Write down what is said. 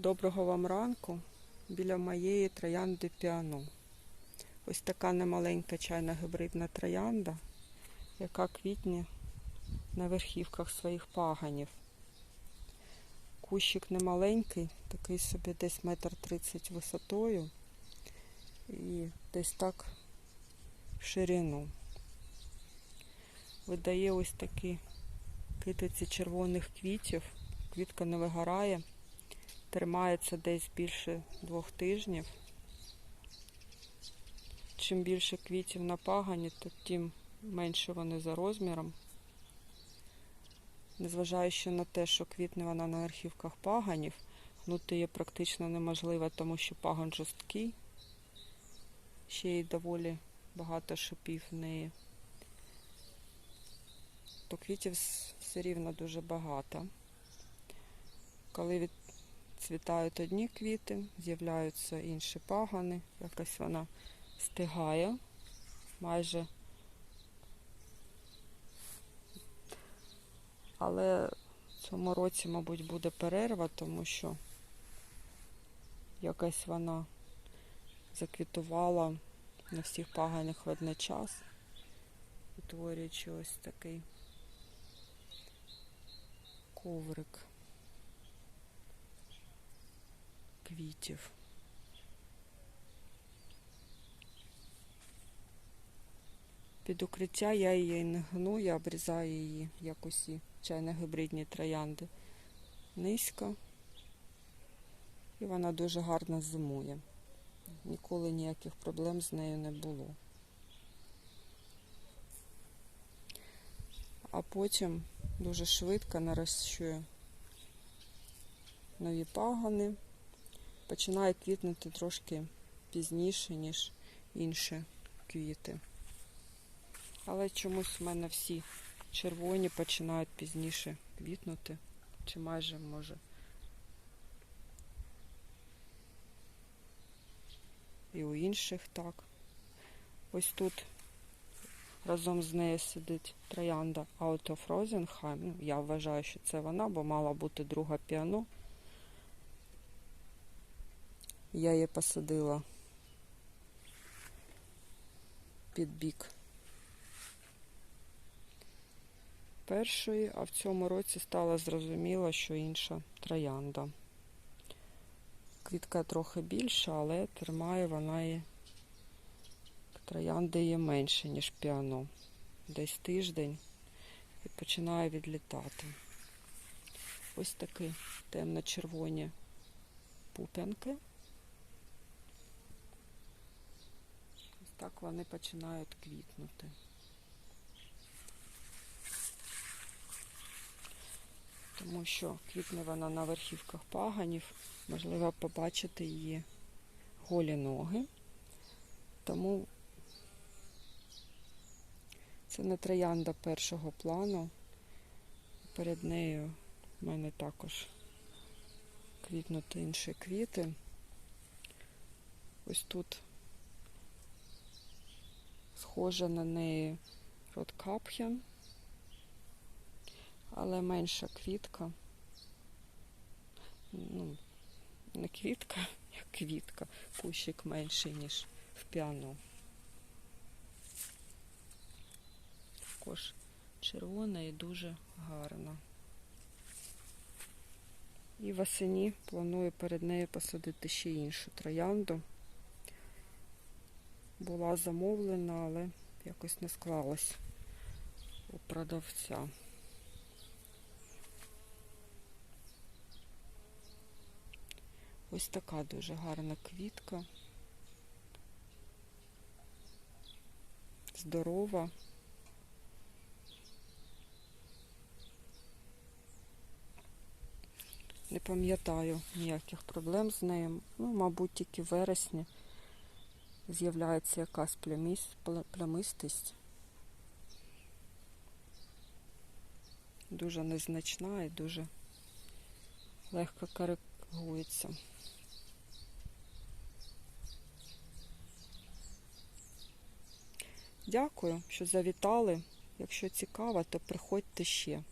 Доброго вам ранку біля моєї троянди піано. Ось така немаленька чайна гибридна троянда, яка квітне на верхівках своїх паганів. Кущик немаленький, такий собі десь метр тридцять висотою і десь так в ширину. Видає ось такі китиці червоних квітів. Квітка не вигорає тримається десь більше двох тижнів. Чим більше квітів на пагані, то тим менше вони за розміром. Незважаючи на те, що квітне вона на верхівках паганів, гнути її практично неможливо, тому що пагон жорсткий. Ще й доволі багато шипів в неї. То квітів все рівно дуже багато. Коли від цвітають одні квіти, з'являються інші пагани, якось вона стигає майже. Але в цьому році, мабуть, буде перерва, тому що якось вона заквітувала на всіх паганях водночас, утворюючи ось такий коврик. Квітів. Під укриття я її не гну, я обрізаю її, як усі чайно-гибридні троянди. Низько. І вона дуже гарно зимує. Ніколи ніяких проблем з нею не було. А потім дуже швидко нарощує нові пагани починає квітнути трошки пізніше, ніж інші квіти. Але чомусь в мене всі червоні починають пізніше квітнути, чи майже може. І у інших так. Ось тут разом з нею сидить троянда Out of Rosenheim. Ну, Я вважаю, що це вона, бо мала бути друга піано. Я її посадила під бік першої, а в цьому році стало зрозуміло, що інша троянда. Квітка трохи більша, але тримає вона і троянди є менше, ніж піано. Десь тиждень і починає відлітати. Ось такі темно-червоні пуп'янки. Вони починають квітнути. Тому що квітне вона на верхівках паганів, можливо побачити її голі ноги. Тому це не троянда першого плану. Перед нею в мене також квітнуть інші квіти. Ось тут схожа на неї Роткапхен, але менша квітка. Ну, не квітка, як квітка, кущик менший, ніж в піано. Також червона і дуже гарна. І восені планую перед нею посадити ще іншу троянду була замовлена, але якось не склалась у продавця. Ось така дуже гарна квітка. Здорова. Не пам'ятаю ніяких проблем з нею. Ну, мабуть, тільки вересні з'являється якась плямистість. Дуже незначна і дуже легко коригується. Дякую, що завітали. Якщо цікаво, то приходьте ще.